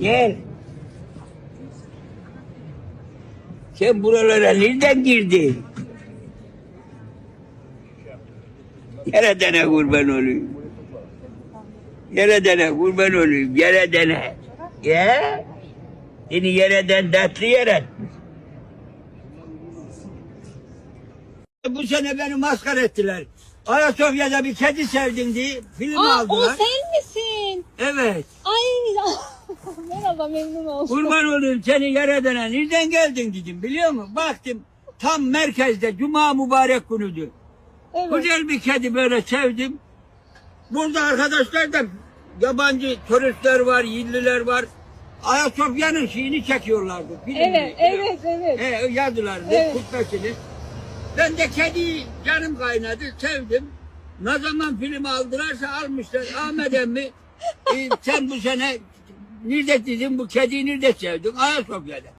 Gel. Sen buralara nereden girdin? Yaradana kurban olayım. Yaradana kurban olayım. Yaradana. Ya? Seni yaradan tatlı yaratmış. Bu sene beni maskara ettiler. Ayasofya'da bir kedi sevdim diye film Aa, o aldılar. sen misin? Evet. Ay merhaba memnun oldum. Kurban olayım seni yaradana. Nereden geldin dedim biliyor musun? Baktım tam merkezde cuma mübarek günüdü. Evet. Güzel bir kedi böyle sevdim. Burada arkadaşlar da yabancı turistler var, yerliler var. Ayasofya'nın şeyini çekiyorlardı. filmini. Evet, evet, evet. He, yazdılar Evet. kutlasını. Ben de kediyi canım kaynadı, sevdim. Ne zaman film aldılarsa almışlar. Ahmet emmi e, sen bu sene nerede dedim bu kediyi nerede sevdin? Ayasofya'da.